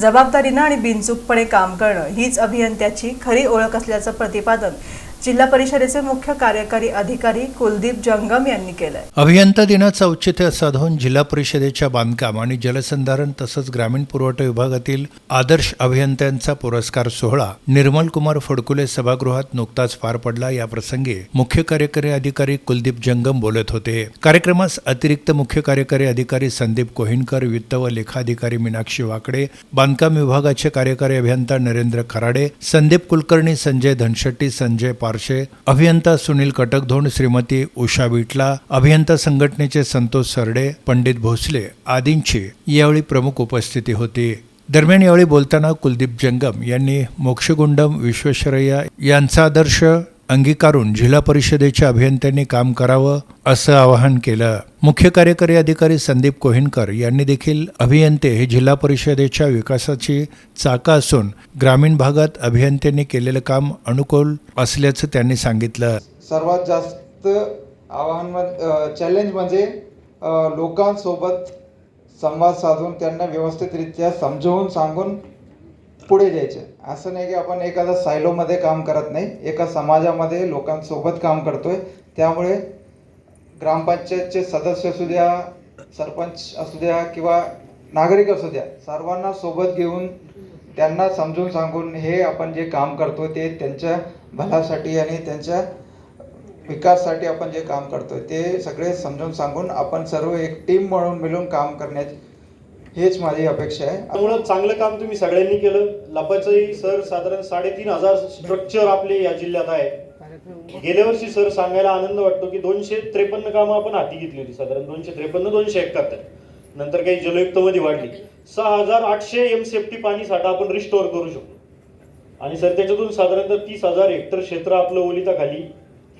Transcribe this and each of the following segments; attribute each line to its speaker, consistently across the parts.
Speaker 1: जबाबदारीनं आणि बिनचूकपणे काम करणं हीच अभियंत्याची खरी ओळख असल्याचं प्रतिपादन जिल्हा परिषदेचे मुख्य कार्यकारी अधिकारी कुलदीप जंगम यांनी केलंय.
Speaker 2: अभियंता दिनाचं औचित्य साधून जिल्हा परिषदेच्या बांधकाम आणि जलसंधारण तसंच ग्रामीण पुरवठा विभागातील आदर्श अभियंत्यांचा पुरस्कार सोहळा निर्मल कुमार फडकुले सभागृहात नुकताच पार पडला. या प्रसंगी मुख्य कार्यकारी अधिकारी कुलदीप जंगम बोलत होते. कार्यक्रमास अतिरिक्त मुख्य कार्यकारी अधिकारी संदीप कोहिनकर वित्त व लेखाधिकारी मीनाक्षी वाकडे बांधकाम विभागाचे कार्यकारी अभियंता नरेंद्र खराडे संदीप कुलकर्णी संजय धनशेट्टी संजय पारशे. अभियंता सुनील कटकधोंड श्रीमती उषा विटला अभियंता संघटनेचे संतोष सरडे पंडित भोसले आदींची यावेळी प्रमुख उपस्थिती होती. दरम्यान यावेळी बोलताना कुलदीप जंगम यांनी मोक्षगुंडम विश्वेश्वरय्या यांचा आदर्श अंगीकारून जिल्हा परिषदेच्या अभियंत्यांनी काम करावं असं आवाहन केलं. मुख्य कार्यकारी अधिकारी संदीप कोहिनकर यांनी देखील अभियंते हे जिल्हा परिषदेच्या विकासाची चाका असून ग्रामीण भागात अभियंत्यांनी केलेलं काम अनुकूल असल्याचं त्यांनी सांगितलं.
Speaker 3: सर्वात जास्त आव्हान चॅलेंज म्हणजे लोकांसोबत संवाद साधून त्यांना व्यवस्थितरित्या समजावून सांगून पुढे जायचे. असं नाही की आपण एखादा सायलोमध्ये काम करत नाही. एका समाजामध्ये लोकांसोबत काम करतोय. त्यामुळे ग्रामपंचायतचे सदस्य असू द्या सरपंच असू द्या किंवा नागरिक असू द्या सर्वांना सोबत घेऊन त्यांना समजून सांगून हे आपण जे काम करतो ते त्यांच्या भलासाठी आणि त्यांच्या विकासासाठी आपण जे काम करतोय ते सगळे समजून सांगून आपण सर्व एक टीम म्हणून मिळून काम करण्याची हेच माझी अपेक्षा आहे.
Speaker 4: त्यामुळं चांगलं काम तुम्ही सगळ्यांनी केलं. लपाचंही सर साधारण साडेतीन हजार स्ट्रक्चर आपले या जिल्ह्यात आहे. गेल्या वर्षी सर सांगायला आनंद वाटतो की दोनशे त्रेपन्न कामं आपण हाती घेतली होती साधारण दोनशे त्रेपन्न दोनशे एकाहत्तर. नंतर काही जलयुक्त मध्ये वाढली. सहा हजार आठशे एम सेफ्टी पाणी साठा आपण रिस्टोअर करू शकतो. आणि सर त्याच्यातून साधारणतः तीस हजार हेक्टर क्षेत्र आपलं ओलिताखाली.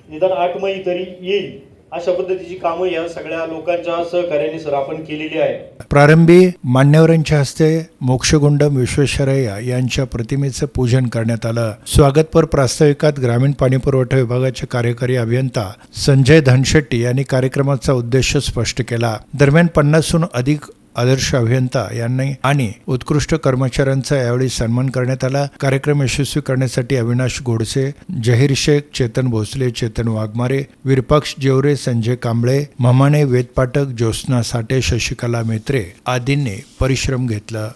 Speaker 4: निदान आठ मै तरी येईल. अशा पद्धतीची कामं या सगळ्या लोकांच्या सहकार्याने सर आपण केलेली आहे.
Speaker 2: प्रारंभी मान्यवरांच्या हस्ते मोक्षगुंडम विश्वेश्वरय्या यांच्या प्रतिमेचं पूजन करण्यात आलं. स्वागतपर प्रास्ताविकात ग्रामीण पाणीपुरवठा विभागाचे कार्यकारी अभियंता संजय धनशेट्टी यांनी कार्यक्रमाचा उद्देश स्पष्ट केला. दरम्यान पन्नासहून अधिक आदर्श अभियंता यांनी आणि उत्कृष्ट कर्मचाऱ्यांचा यावेळी सन्मान करण्यात आला. कार्यक्रम यशस्वी करण्यासाठी अविनाश गोडसे जहीर शेख चेतन भोसले चेतन वाघमारे विरपाक्ष जेवरे संजय कांबळे ममाने वेदपाठक ज्योत्स्ना साठे शशिकला मेत्रे आदींनी परिश्रम घेतला.